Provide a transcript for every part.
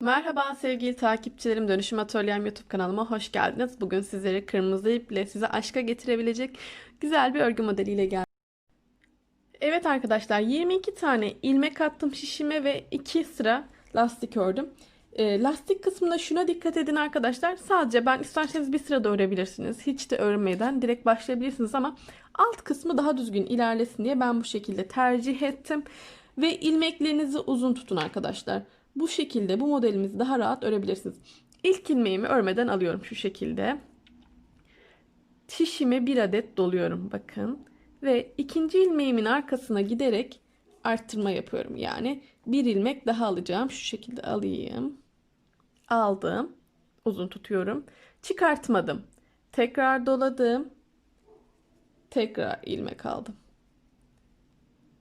Merhaba sevgili takipçilerim Dönüşüm Atölyem YouTube kanalıma hoş geldiniz. Bugün sizlere kırmızı iple size aşka getirebilecek güzel bir örgü modeliyle geldim. Evet arkadaşlar 22 tane ilmek attım şişime ve 2 sıra lastik ördüm. E, lastik kısmında şuna dikkat edin arkadaşlar. Sadece ben isterseniz bir sırada örebilirsiniz. Hiç de örmeden direkt başlayabilirsiniz ama alt kısmı daha düzgün ilerlesin diye ben bu şekilde tercih ettim. Ve ilmeklerinizi uzun tutun arkadaşlar. Bu şekilde bu modelimizi daha rahat örebilirsiniz. İlk ilmeğimi örmeden alıyorum şu şekilde. Şişime bir adet doluyorum bakın. Ve ikinci ilmeğimin arkasına giderek arttırma yapıyorum. Yani bir ilmek daha alacağım. Şu şekilde alayım. Aldım. Uzun tutuyorum. Çıkartmadım. Tekrar doladım. Tekrar ilmek aldım.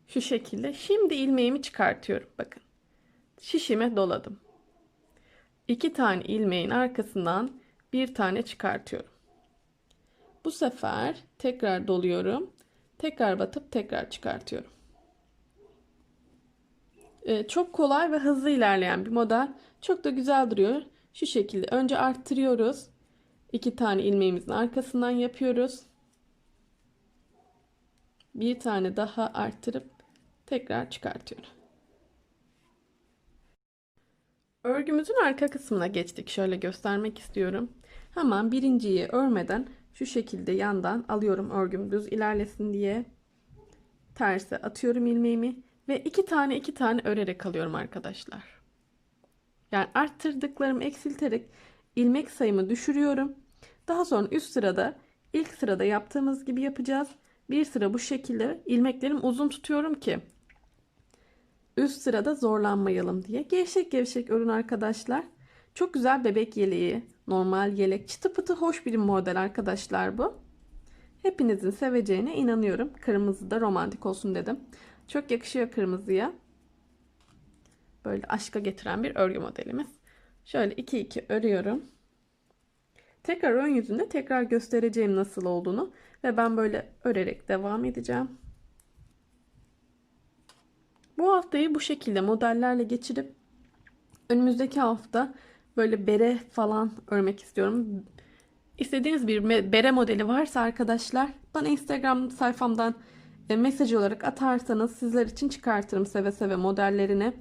Şu şekilde. Şimdi ilmeğimi çıkartıyorum. Bakın. Şişime doladım. İki tane ilmeğin arkasından bir tane çıkartıyorum. Bu sefer tekrar doluyorum. Tekrar batıp tekrar çıkartıyorum. Ee, çok kolay ve hızlı ilerleyen bir model. Çok da güzel duruyor. Şu şekilde önce arttırıyoruz. İki tane ilmeğimizin arkasından yapıyoruz. Bir tane daha arttırıp tekrar çıkartıyorum. Örgümüzün arka kısmına geçtik. Şöyle göstermek istiyorum. Hemen birinciyi örmeden şu şekilde yandan alıyorum örgüm düz ilerlesin diye. Terse atıyorum ilmeğimi ve iki tane iki tane örerek alıyorum arkadaşlar. Yani arttırdıklarımı eksilterek ilmek sayımı düşürüyorum. Daha sonra üst sırada ilk sırada yaptığımız gibi yapacağız. Bir sıra bu şekilde ilmeklerimi uzun tutuyorum ki üst sırada zorlanmayalım diye. Gevşek gevşek örün arkadaşlar. Çok güzel bebek yeleği, normal yelek, çıtı pıtı hoş bir model arkadaşlar bu. Hepinizin seveceğine inanıyorum. Kırmızı da romantik olsun dedim. Çok yakışıyor kırmızıya. Böyle aşka getiren bir örgü modelimiz. Şöyle 2 2 örüyorum. Tekrar ön yüzünde tekrar göstereceğim nasıl olduğunu ve ben böyle örerek devam edeceğim. Bu haftayı bu şekilde modellerle geçirip önümüzdeki hafta böyle bere falan örmek istiyorum. İstediğiniz bir bere modeli varsa arkadaşlar bana Instagram sayfamdan mesaj olarak atarsanız sizler için çıkartırım seve seve modellerini.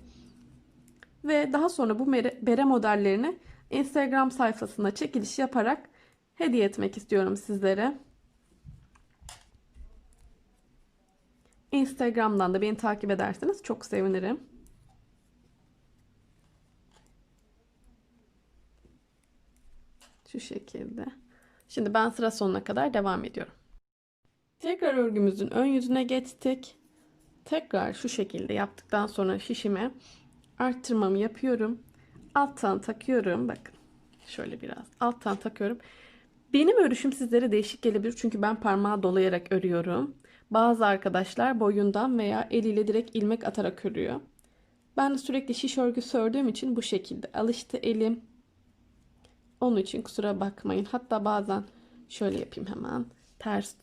Ve daha sonra bu bere modellerini Instagram sayfasına çekiliş yaparak hediye etmek istiyorum sizlere. Instagram'dan da beni takip ederseniz çok sevinirim. Şu şekilde. Şimdi ben sıra sonuna kadar devam ediyorum. Tekrar örgümüzün ön yüzüne geçtik. Tekrar şu şekilde yaptıktan sonra şişime arttırmamı yapıyorum. Alttan takıyorum. Bakın şöyle biraz alttan takıyorum. Benim örüşüm sizlere değişik gelebilir çünkü ben parmağı dolayarak örüyorum. Bazı arkadaşlar boyundan veya eliyle direkt ilmek atarak örüyor. Ben sürekli şiş örgüsü ördüğüm için bu şekilde alıştı elim. Onun için kusura bakmayın. Hatta bazen şöyle yapayım hemen. Ters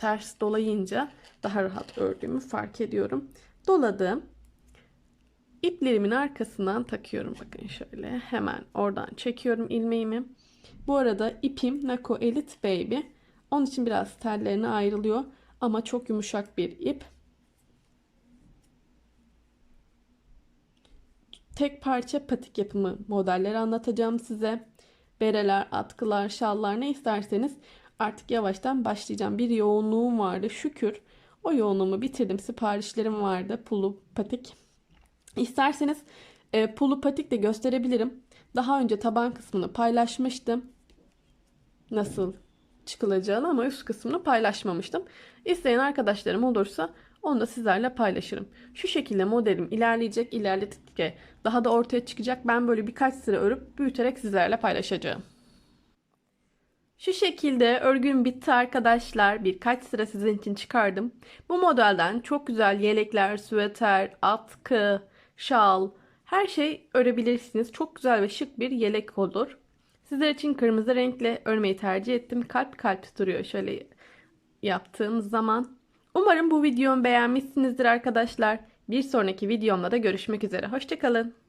ters dolayınca daha rahat ördüğümü fark ediyorum. Doladım. İplerimin arkasından takıyorum. Bakın şöyle hemen oradan çekiyorum ilmeğimi. Bu arada ipim Nako Elite Baby. Onun için biraz tellerine ayrılıyor. Ama çok yumuşak bir ip. Tek parça patik yapımı modelleri anlatacağım size. Bereler, atkılar, şallar ne isterseniz artık yavaştan başlayacağım. Bir yoğunluğum vardı şükür. O yoğunluğumu bitirdim. Siparişlerim vardı. Pulu patik. İsterseniz e, pulu patik de gösterebilirim. Daha önce taban kısmını paylaşmıştım. Nasıl çıkılacağını ama üst kısmını paylaşmamıştım. İsteyen arkadaşlarım olursa onu da sizlerle paylaşırım. Şu şekilde modelim ilerleyecek, ilerledikçe daha da ortaya çıkacak. Ben böyle birkaç sıra örüp büyüterek sizlerle paylaşacağım. Şu şekilde örgüm bitti arkadaşlar. Birkaç sıra sizin için çıkardım. Bu modelden çok güzel yelekler, süveter, atkı, şal, her şey örebilirsiniz. Çok güzel ve şık bir yelek olur. Sizler için kırmızı renkle örmeyi tercih ettim. Kalp kalp duruyor şöyle yaptığım zaman. Umarım bu videomu beğenmişsinizdir arkadaşlar. Bir sonraki videomda da görüşmek üzere. Hoşçakalın.